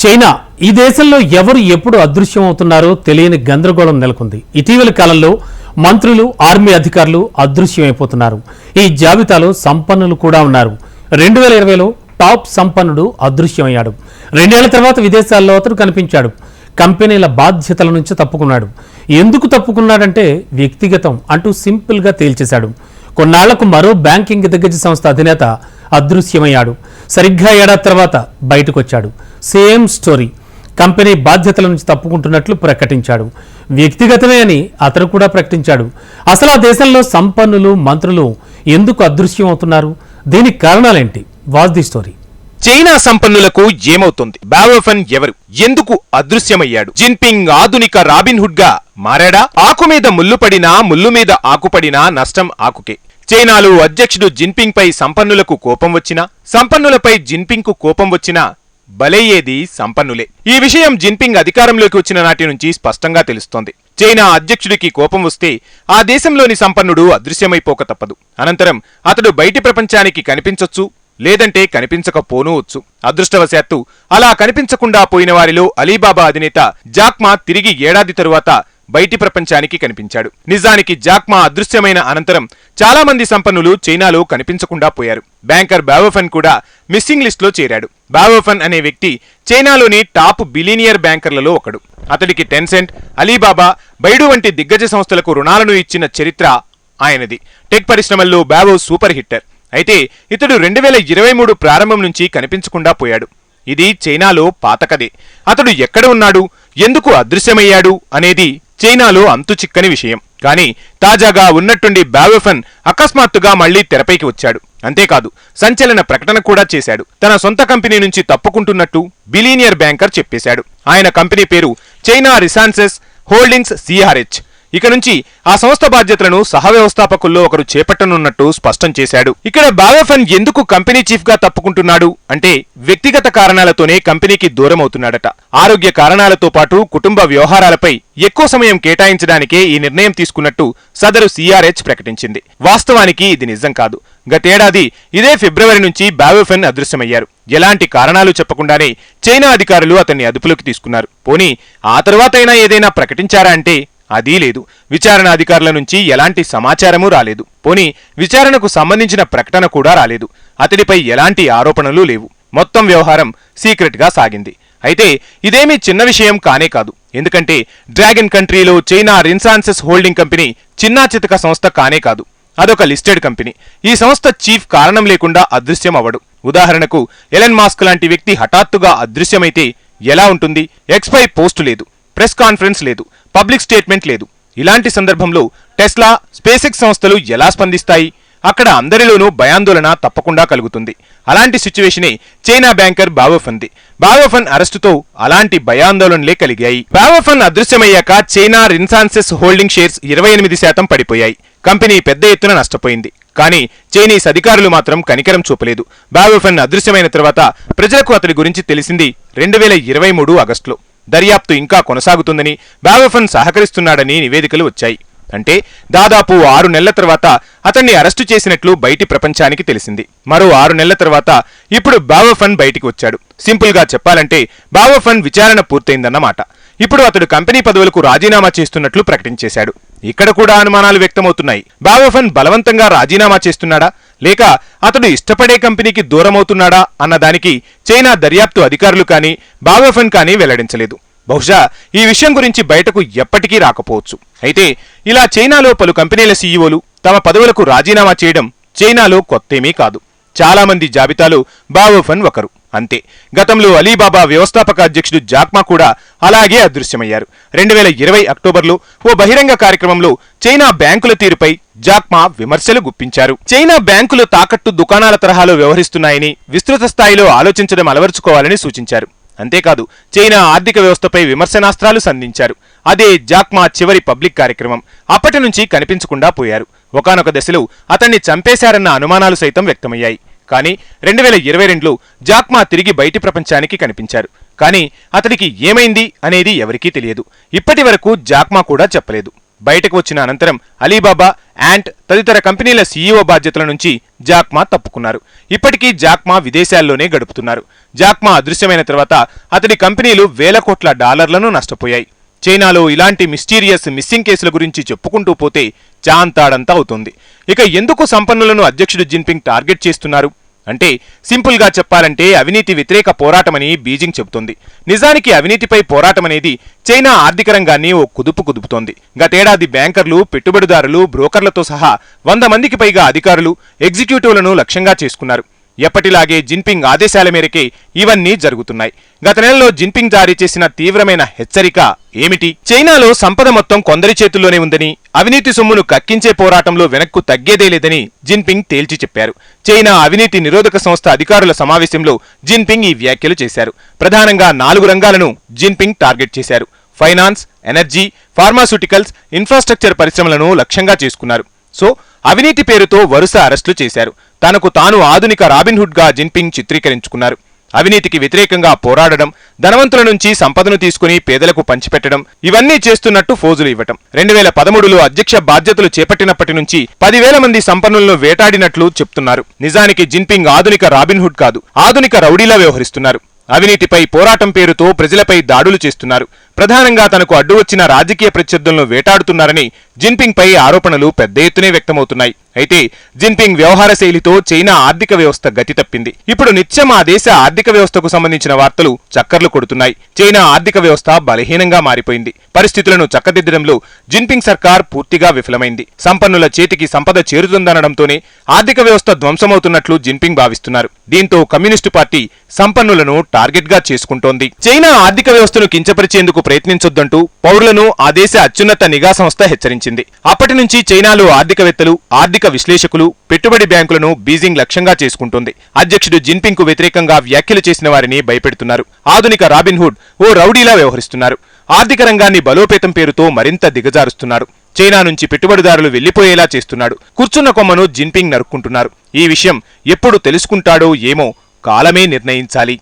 China ఈ దేశంలో ఎవరు ఎప్పుడు అదృశ్యం అవుతున్నారో తెలియని గందరగోళం నెలకొంది. ఇటీవలి కాలంలో మంత్రులు ఆర్మీ అధికారులు అదృశ్యమైపోతున్నారు. ఈ జాబితాలో సంపన్నులు కూడా ఉన్నారు. రెండు వేల ఇరవైలో టాప్ సంపన్నుడు అదృశ్యమయ్యాడు. రెండేళ్ళ తర్వాత విదేశాల్లో అతడు కనిపించాడు. కంపెనీల బాధ్యతల నుంచి తప్పుకున్నాడు. ఎందుకు తప్పుకున్నాడంటే వ్యక్తిగతం అంటూ సింపుల్గా తేల్చేశాడు. కొన్నాళ్ళకు మరో బ్యాంకింగ్ దిగ్గజ సంస్థ అధినేత అదృశ్యమయ్యాడు. సరిగ్గా ఏడాది తర్వాత బయటకొచ్చాడు. Same story. కంపెనీ బాధ్యతల నుంచి తప్పుకుంటున్నట్లు ప్రకటించాడు. వ్యక్తిగతమే అని అతను కూడా ప్రకటించాడు. అసలు ఆ దేశంలో సంపన్నులు మంత్రులు ఎందుకు అదృశ్యం అవుతున్నారు? దీనికి కారణాలేంటి? What's the story. చైనా సంపన్నులకు ఏమవుతుంది? బావోఫన్ ఎవరు? ఎందుకు అదృశ్యమయ్యాడు? జిన్పింగ్ ఆధునిక రాబిన్హుడ్గా మారాడా? ఆకు మీద ముల్లు పడినా ముల్లు మీద ఆకుపడినా నష్టం ఆకుకే. చైనాలో అధ్యక్షుడు జిన్పింగ్ పై సంపన్నులకు కోపం వచ్చినా సంపన్నులపై జిన్పింగ్కు కోపం వచ్చినా బలయ్యేది సంపన్నులే. ఈ విషయం జిన్పింగ్ అధికారంలోకి వచ్చిన నాటి నుంచి స్పష్టంగా తెలుస్తోంది. చైనా అధ్యక్షుడికి కోపం వస్తే ఆ దేశంలోని సంపన్నుడు అదృశ్యమైపోక తప్పదు. అనంతరం అతడు బయటి ప్రపంచానికి కనిపించొచ్చు లేదంటే కనిపించకపోనూవచ్చు అదృష్టవశాత్తు అలా కనిపించకుండా పోయిన వారిలో అలీబాబా అధినేత జాక్మా తిరిగి ఏడాది తరువాత బయటి ప్రపంచానికి కనిపించాడు. నిజానికి జాక్మా అదృశ్యమైన అనంతరం చాలా మంది సంపన్నులు చైనాలో కనిపించకుండా పోయారు. బ్యాంకర్ బావోఫన్ కూడా మిస్సింగ్ లిస్ట్లో చేరాడు. బావోఫన్ అనే వ్యక్తి చైనాలోని టాప్ బిలీనియర్ బ్యాంకర్లలో ఒకడు. అతడికి టెన్సెంట్ అలీబాబా బైడు వంటి దిగ్గజ సంస్థలకు రుణాలను ఇచ్చిన చరిత్ర ఆయనది. టెక్ పరిశ్రమల్లో బావో సూపర్ హిట్టర్. అయితే ఇతడు రెండు వేల ఇరవై మూడు ప్రారంభం నుంచి కనిపించకుండా పోయాడు. ఇది చైనాలో పాతకదే అతడు ఎక్కడ ఉన్నాడు? ఎందుకు అదృశ్యమయ్యాడు? అనేది చైనాలో అంతు చిక్కని విషయం. కానీ తాజాగా ఉన్నట్టుండి బావెఫన్ అకస్మాత్తుగా మళ్ళీ తెరపైకి వచ్చాడు. అంతేకాదు సంచలన ప్రకటన కూడా చేశాడు. తన సొంత కంపెనీ నుంచి తప్పుకుంటున్నట్టు బిలీనియర్ బ్యాంకర్ చెప్పేశాడు. ఆయన కంపెనీ పేరు చైనా రిసాన్సెస్ హోల్డింగ్స్ సిఆర్హెచ్. ఇక నుంచి ఆ సంస్థ బాధ్యతలను సహవ్యవస్థాపకుల్లో ఒకరు చేపట్టనున్నట్టు స్పష్టం చేశాడు. ఇక్కడ బావఫన్ ఎందుకు కంపెనీ చీఫ్గా తప్పుకుంటున్నాడు అంటే వ్యక్తిగత కారణాలతోనే కంపెనీకి దూరమవుతున్నాడట. ఆరోగ్య కారణాలతో పాటు కుటుంబ వ్యవహారాలపై ఎక్కువ సమయం కేటాయించడానికే ఈ నిర్ణయం తీసుకున్నట్టు సదరు సిఆర్హెచ్ ప్రకటించింది. వాస్తవానికి ఇది నిజం కాదు. గతేడాది ఇదే ఫిబ్రవరి నుంచి బావోఫెన్ అదృశ్యమయ్యారు. ఎలాంటి కారణాలు చెప్పకుండానే చైనా అధికారులు అతన్ని అదుపులోకి తీసుకున్నారు. పోనీ ఆ తర్వాతైనా ఏదైనా ప్రకటించారా అంటే అదీ లేదు. విచారణ అధికారుల నుంచి ఎలాంటి సమాచారమూ రాలేదు. పోని విచారణకు సంబంధించిన ప్రకటన కూడా రాలేదు. అతడిపై ఎలాంటి ఆరోపణలు లేవు. మొత్తం వ్యవహారం సీక్రెట్గా సాగింది. అయితే ఇదేమీ చిన్న విషయం కానే కాదు. ఎందుకంటే డ్రాగన్ కంట్రీలో చైనా రిన్సాన్సెస్ హోల్డింగ్ కంపెనీ చిన్నా చితక సంస్థ కానే కాదు. అదొక లిస్టెడ్ కంపెనీ. ఈ సంస్థ చీఫ్ కారణం లేకుండా అదృశ్యం అవ్వడు. ఉదాహరణకు ఎలన్ మాస్క్ లాంటి వ్యక్తి హఠాత్తుగా అదృశ్యమైతే ఎలా ఉంటుంది? ఎక్స్పై పోస్టు లేదు. ప్రెస్ కాన్ఫరెన్స్ లేదు పబ్లిక్ స్టేట్మెంట్ లేదు. ఇలాంటి సందర్భంలో టెస్లా స్పేసెక్స్ సంస్థలు ఎలా స్పందిస్తాయి? అక్కడ అందరిలోనూ భయాందోళన తప్పకుండా కలుగుతుంది. అలాంటి సిచ్యువేషనే చైనా బ్యాంకర్ బావోఫన్ది. బావోఫన్ అరెస్టుతో అలాంటి భయాందోళనలే కలిగాయి. బావోఫన్ అదృశ్యమయ్యాక చైనా రిన్సాన్సెస్ హోల్డింగ్ షేర్స్ ఇరవై ఎనిమిది శాతం పడిపోయాయి. కంపెనీ పెద్ద ఎత్తున నష్టపోయింది. కానీ చైనీస్ అధికారులు మాత్రం కనికరం చూపలేదు. బావోఫన్ అదృశ్యమైన తర్వాత ప్రజలకు అతడి గురించి తెలిసింది రెండు వేల ఇరవై మూడు ఆగస్టులో. దర్యాప్తు ఇంకా కొనసాగుతుందని బావెఫన్ సహకరిస్తున్నాడని నివేదికలు వచ్చాయి. అంటే దాదాపు ఆరు నెలల తర్వాత అతన్ని అరెస్టు చేసినట్లు బయటి ప్రపంచానికి తెలిసింది. మరో ఆరు నెలల తర్వాత ఇప్పుడు బావోఫన్ బయటికి వచ్చాడు. సింపుల్గా చెప్పాలంటే బావోఫన్ విచారణ పూర్తయిందన్నమాట. ఇప్పుడు అతడు కంపెనీ పదవులకు రాజీనామా చేస్తున్నట్లు ప్రకటించేశాడు. ఇక్కడ కూడా అనుమానాలు వ్యక్తమవుతున్నాయి. బావోఫన్ బలవంతంగా రాజీనామా చేస్తున్నాడా? లేక అతడు ఇష్టపడే కంపెనీకి దూరమవుతున్నాడా అన్న దానికి చైనా దర్యాప్తు అధికారులు కానీ బావఫన్ కానీ వెల్లడించలేదు. బహుశా ఈ విషయం గురించి బయటకు ఎప్పటికీ రాకపోవచ్చు. అయితే ఇలా చైనాలో పలు కంపెనీల సీఈఓలు తమ పదవులకు రాజీనామా చేయడం చైనాలో కొత్తేమీ కాదు. చాలామంది జాబితాలో బావోఫన్ ఒకరు. అంతే. గతంలో అలీబాబా వ్యవస్థాపక అధ్యక్షుడు జాక్మా కూడా అలాగే అదృశ్యమయ్యారు. రెండు వేల ఇరవై అక్టోబర్లో ఓ బహిరంగ కార్యక్రమంలో చైనా బ్యాంకుల తీరుపై జాక్మా విమర్శలు గుప్పించారు. చైనా బ్యాంకులు తాకట్టు దుకాణాల తరహాలో వ్యవహరిస్తున్నాయని విస్తృత స్థాయిలో ఆలోచించడం అలవర్చుకోవాలని సూచించారు. అంతేకాదు చైనా ఆర్థిక వ్యవస్థపై విమర్శనాస్త్రాలు సంధించారు. అదే జాక్మా చివరి పబ్లిక్ కార్యక్రమం అప్పటి నుంచి కనిపించకుండా పోయారు. ఒకనొక దశలో అతన్ని చంపేశారన్న అనుమానాలు సైతం వ్యక్తమయ్యాయి. కానీ రెండు వేల ఇరవై రెండులో జాక్మా తిరిగి బయటి ప్రపంచానికి కనిపించారు. కానీ అతడికి ఏమైంది అనేది ఎవరికీ తెలియదు. ఇప్పటి వరకు జాక్మా కూడా చెప్పలేదు. బయటకు వచ్చిన అనంతరం అలీబాబా యాంట్ తదితర కంపెనీల సీఈఓ బాధ్యతల నుంచి జాక్మా తప్పుకున్నారు. ఇప్పటికీ జాక్మా విదేశాల్లోనే గడుపుతున్నారు. జాక్మా అదృశ్యమైన తర్వాత అతడి కంపెనీలు వేల కోట్ల డాలర్లను నష్టపోయాయి. చైనాలో ఇలాంటి మిస్టీరియస్ మిస్సింగ్ కేసుల గురించి చెప్పుకుంటూ పోతే చాంతాడంతా అవుతుంది. ఇక ఎందుకు సంపన్నులను అధ్యక్షుడు జిన్పింగ్ టార్గెట్ చేస్తున్నారు? అంటే సింపుల్గా చెప్పాలంటే అవినీతి వ్యతిరేక పోరాటమని బీజింగ్ చెబుతోంది. నిజానికి అవినీతిపై పోరాటం అనేది చైనా ఆర్థిక రంగాన్ని ఓ కుదుపు కుదుపుతోంది. గతేడాది బ్యాంకర్లు పెట్టుబడిదారులు బ్రోకర్లతో సహా వంద మందికి పైగా అధికారులు ఎగ్జిక్యూటివ్లను లక్ష్యంగా చేసుకున్నారు. ఎప్పటిలాగే జిన్పింగ్ ఆదేశాల మేరకే ఇవన్నీ జరుగుతున్నాయి. గత నెలలో జిన్పింగ్ జారీ చేసిన తీవ్రమైన హెచ్చరిక ఏమిటి? చైనాలో సంపద మొత్తం కొందరి చేతుల్లోనే ఉందని అవినీతి సొమ్మును కక్కించే పోరాటంలో వెనక్కు తగ్గేదే లేదని జిన్పింగ్ తేల్చి చెప్పారు. చైనా అవినీతి నిరోధక సంస్థ అధికారుల సమావేశంలో జిన్పింగ్ ఈ వ్యాఖ్యలు చేశారు. ప్రధానంగా నాలుగు రంగాలను జిన్పింగ్ టార్గెట్ చేశారు. ఫైనాన్స్ ఎనర్జీ ఫార్మాస్యూటికల్స్ ఇన్ఫ్రాస్ట్రక్చర్ పరిశ్రమలను లక్ష్యంగా చేసుకున్నారు. సో అవినీతి పేరుతో వరుస అరెస్టులు చేశారు. తనకు తాను ఆధునిక రాబిన్హుడ్గా జిన్పింగ్ చిత్రీకరించుకున్నారు. అవినీతికి వ్యతిరేకంగా పోరాడడం ధనవంతుల నుంచి సంపదను తీసుకుని పేదలకు పంచిపెట్టడం ఇవన్నీ చేస్తున్నట్టు ఫోజులు ఇవ్వటం. రెండు వేల పదమూడులో అధ్యక్ష బాధ్యతలు చేపట్టినప్పటి నుంచి పదివేల మంది సంపన్నులను వేటాడినట్లు చెప్తున్నారు. నిజానికి జిన్పింగ్ ఆధునిక రాబిన్హుడ్ కాదు ఆధునిక రౌడీలా వ్యవహరిస్తున్నారు. అవినీతిపై పోరాటం పేరుతో ప్రజలపై దాడులు చేస్తున్నారు. ప్రధానంగా తనకు అడ్డు వచ్చిన రాజకీయ ప్రత్యర్థులను వేటాడుతున్నారని జిన్పింగ్పై ఆరోపణలు పెద్ద ఎత్తునే వ్యక్తమవుతున్నాయి. అయితే జిన్పింగ్ వ్యవహార శైలితో చైనా ఆర్థిక వ్యవస్థ గతి తప్పింది. ఇప్పుడు నిత్యం ఆ దేశ ఆర్థిక వ్యవస్థకు సంబంధించిన వార్తలు చక్కర్లు కొడుతున్నాయి. చైనా ఆర్థిక వ్యవస్థ బలహీనంగా మారిపోయింది. పరిస్థితులను చక్కదిద్దడంలో జిన్పింగ్ సర్కార్ పూర్తిగా విఫలమైంది. సంపన్నుల చేతికి సంపద చేరుతుందనడంతోనే ఆర్థిక వ్యవస్థ ధ్వంసమవుతున్నట్లు జిన్పింగ్ భావిస్తున్నారు. దీంతో కమ్యూనిస్టు పార్టీ సంపన్నులను టార్గెట్గా చేసుకుంటోంది. చైనా ఆర్థిక వ్యవస్థను కించపరిచేందుకు ప్రయత్నించొద్దంటూ పౌరులను ఆ దేశ అత్యున్నత నిఘా సంస్థ హెచ్చరించింది. అప్పటి నుంచి చైనాలో ఆర్థికవేత్తలు ఆర్థిక విశ్లేషకులు పెట్టుబడి బ్యాంకులను బీజింగ్ లక్ష్యంగా చేసుకుంటోంది. అధ్యక్షుడు జిన్పింగ్కు వ్యతిరేకంగా వ్యాఖ్యలు చేసిన వారిని భయపెడుతున్నారు. ఆధునిక రాబిన్హుడ్ ఓ రౌడీలా వ్యవహరిస్తున్నారు. ఆర్థిక రంగాన్ని బలోపేతం పేరుతో మరింత దిగజారుస్తున్నారు. చైనా నుంచి పెట్టుబడిదారులు వెళ్ళిపోయేలా చేస్తున్నాడు. కూర్చున్న కొమ్మను జిన్పింగ్ నరుక్కుంటున్నారు. ఈ విషయం ఎప్పుడు తెలుసుకుంటాడో ఏమో కాలమే నిర్ణయించాలి.